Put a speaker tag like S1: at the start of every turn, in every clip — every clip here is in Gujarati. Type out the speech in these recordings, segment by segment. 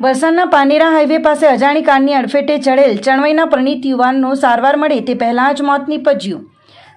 S1: વલસાડના પાનેરા હાઈવે પાસે અજાણી કારની અડફેટે ચડેલ ચણવઈના પરિણીત યુવાનનો સારવાર મળે તે પહેલાં જ મોત નીપજ્યું.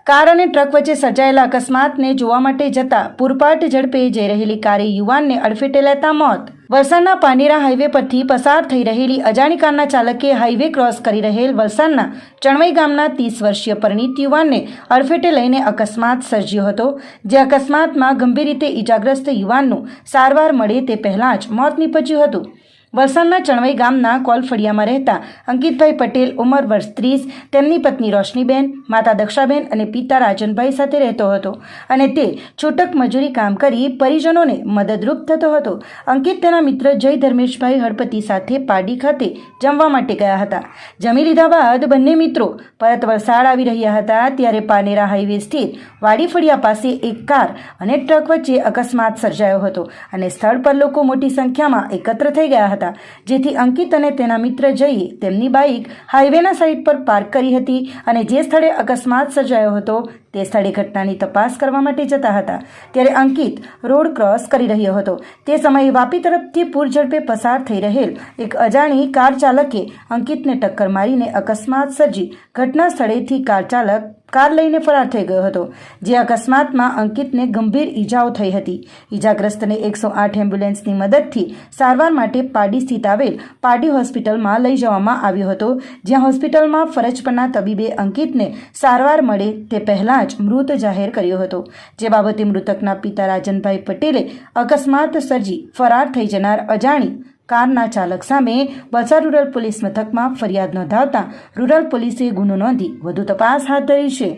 S1: કાર અને ટ્રક વચ્ચે સર્જાયેલા અકસ્માતને જોવા માટે જતા પૂરપાટ ઝડપે જઈ રહેલી કારે યુવાનને અડફેટે લેતા મોત. વલસાડના પાનેરા હાઈવે પરથી પસાર થઈ રહેલી અજાણી કારના ચાલકે હાઈવે ક્રોસ કરી રહેલ વલસાડના ચણવઈ ગામના ત્રીસ વર્ષીય પરિણીત યુવાનને અડફેટે લઈને અકસ્માત સર્જ્યો હતો, જે અકસ્માતમાં ગંભીર રીતે ઈજાગ્રસ્ત યુવાનનું સારવાર મળે તે પહેલાં જ મોત નીપજ્યું હતું. વલસાડના ચણવઈ ગામના કોલફળિયામાં રહેતા અંકિતભાઈ પટેલ, ઉંમર વર્ષ ત્રીસ, તેમની પત્ની રોશનીબેન, માતા દક્ષાબેન અને પિતા રાજનભાઈ સાથે રહેતો હતો અને તે છૂટક મજૂરી કામ કરી પરિજનોને મદદરૂપ થતો હતો. અંકિત તેના મિત્ર જય ધર્મેશભાઈ હળપતિ સાથે પાડી ખાતે જમવા માટે ગયા હતા. જમી લીધા બાદ બંને મિત્રો પરત વલસાડ આવી રહ્યા હતા ત્યારે પાનેરા હાઈવે સ્થિત વાડીફળિયા પાસે એક કાર અને ટ્રક વચ્ચે અકસ્માત સર્જાયો હતો અને સ્થળ પર લોકો મોટી સંખ્યામાં એકત્ર થઈ ગયા હતા. જેથી અંકિત અને તેના મિત્ર જઈએ તેમની બાઇક હાઈવેના સાઇડ પર પાર્ક કરી હતી અને જે સ્થળે અકસ્માત સર્જાયો હતો તે સ્થળે ઘટનાની તપાસ કરવા માટે જતા હતા. ત્યારે અંકિત રોડ ક્રોસ કરી રહ્યો હતો. તે સમયે વાપી તરફથી પૂરઝડપે પસાર થઈ રહેલ એક અજાણી કાર ચાલકે અંકિતને ટક્કર મારીને અકસ્માત સર્જી ઘટના સ્થળેથી કાર ચાલક કાર લઈને ફરાર થઈ ગયો હતો, જે અકસ્માતમાં અંકિતને ગંભીર ઈજાઓ થઈ હતી. ઈજાગ્રસ્તને એકસો આઠ એમ્બ્યુલન્સની મદદથી સારવાર માટે પાડી સ્થિત આવેલ પાડી હોસ્પિટલમાં લઈ જવામાં આવ્યો હતો, જ્યાં હોસ્પિટલમાં ફરજ પરના તબીબે અંકિતને સારવાર મળે તે પહેલાં જ મૃત જાહેર કર્યો હતો. જે બાબતે મૃતકના પિતા રાજનભાઈ પટેલે અકસ્માત સર્જી ફરાર થઈ જનાર અજાણી કારના ચાલક સામે વલસાડ રૂરલ પોલીસ મથકમાં ફરિયાદ નોંધાવતા રૂરલ પોલીસે ગુનો નોંધી વધુ તપાસ હાથ ધરી છે.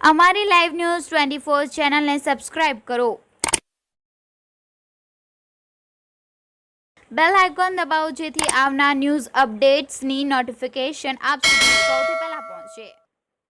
S2: અમારી લાઈવ ન્યૂઝ ટ્વેન્ટી ફોર ચેનલને સબસ્ક્રાઇબ કરો. બેલ આઇકોન દબાવો જેથી આવનાર ન્યૂઝ અપડેટ્સની નોટિફિકેશન આપ સુધી સૌથી પહેલા પહોંચે.